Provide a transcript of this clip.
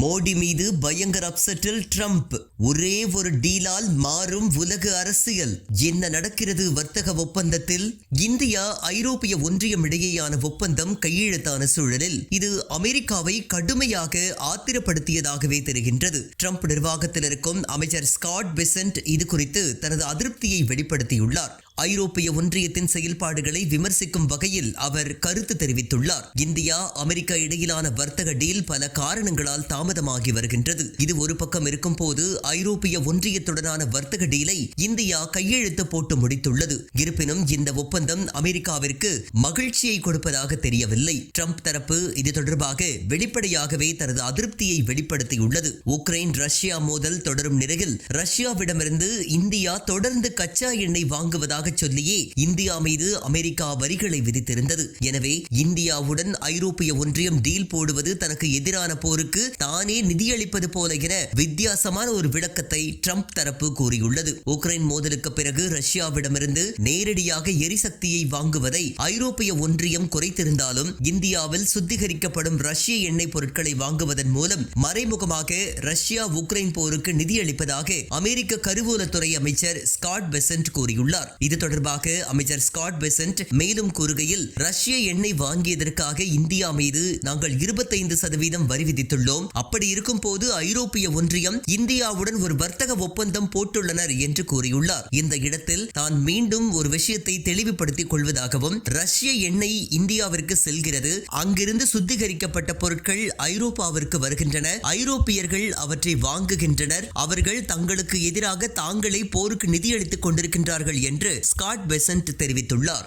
மோடி மீது பயங்கர அப்செட்டில் ட்ரம்ப் ஒரே ஒரு டீலால் மாறும் உலக அரசியல். என்ன நடக்கிறது வர்த்தக ஒப்பந்தத்தில்? இந்தியா ஐரோப்பிய ஒன்றியம் இடையேயான ஒப்பந்தம் கையெழுத்தான சூழலில். இது அமெரிக்காவை கடுமையாக ஆத்திரப்படுத்தியதாகவே தெரிகின்றது. ட்ரம்ப் நிர்வாகத்தில் இருக்கும் அமைச்சர் ஸ்காட் பெசன்ட் இது குறித்து தனது அதிருப்தியை வெளிப்படுத்தியுள்ளார். ஐரோப்பிய ஒன்றியத்தின் செயல்பாடுகளை விமர்சிக்கும் வகையில் அவர் கருத்து தெரிவித்துள்ளார். இந்தியா அமெரிக்கா இடையிலான வர்த்தக டீல் பல காரணங்களால் தாமதமாகி வருகின்றது. இது ஒரு பக்கம் இருக்கும் போது ஐரோப்பிய ஒன்றியத்துடனான வர்த்தக டீலை இந்தியா கையெழுத்து போட்டு முடித்துள்ளது. இருப்பினும் இந்த ஒப்பந்தம் அமெரிக்காவிற்கு மகிழ்ச்சியை கொடுப்பதாக தெரியவில்லை. ட்ரம்ப் தரப்பு இது தொடர்பாக வெளிப்படையாகவே தனது அதிருப்தியை வெளிப்படுத்தியுள்ளது. உக்ரைன் ரஷ்யா மோதல் தொடரும் நிலையில் ரஷ்யாவிடமிருந்து இந்தியா தொடர்ந்து கச்சா எண்ணெய் வாங்குவதாக சொல்லியே இந்தியா மீது அமெரிக்கா வரிகளை விதித்திருந்தது. எனவே இந்தியாவுடன் ஐரோப்பிய ஒன்றியம் டீல் போடுவது தனக்கு எதிரான போருக்கு தானே நிதியளிப்பது போல என வித்தியாசமான ஒரு விளக்கத்தை ட்ரம்ப் தரப்பு கூறியுள்ளது. உக்ரைன் மோதலுக்கு பிறகு ரஷ்யாவிடமிருந்து நேரடியாக எரிசக்தியை வாங்குவதை ஐரோப்பிய ஒன்றியம் குறைத்திருந்தாலும் இந்தியாவில் சுத்திகரிக்கப்படும் ரஷ்ய எண்ணெய் பொருட்களை வாங்குவதன் மூலம் மறைமுகமாக ரஷ்யா உக்ரைன் போருக்கு நிதியளிப்பதாக அமெரிக்க கருவூலத்துறை அமைச்சர் ஸ்காட் பெசன்ட் கூறியுள்ளார். இது தொடர்பாக அமைச்சர் ஸ்காட் பெசன்ட் மேலும் கூறுகையில் ரஷ்ய எண்ணெய் வாங்கியதற்காக இந்தியா மீது நாங்கள் இருபத்தைந்து சதவீதம் வரி விதித்துள்ளோம். அப்படி இருக்கும் போது ஐரோப்பிய ஒன்றியம் இந்தியாவுடன் ஒரு வர்த்தக ஒப்பந்தம் போட்டுள்ளனர் என்று கூறியுள்ளார். இந்த இடத்தில் தான் மீண்டும் ஒரு விஷயத்தை தெளிவுபடுத்திக் கொள்வதாகவும் ரஷ்ய எண்ணெய் இந்தியாவிற்கு செல்கிறது. அங்கிருந்து சுத்திகரிக்கப்பட்ட பொருட்கள் ஐரோப்பாவிற்கு வருகின்றன. ஐரோப்பியர்கள் அவற்றை வாங்குகின்றனர். அவர்கள் தங்களுக்கு எதிராக தாங்களே போருக்கு நிதியளித்துக் கொண்டிருக்கின்றார்கள் என்று ஸ்காட் பெசன்ட் தெரிவித்துள்ளார்.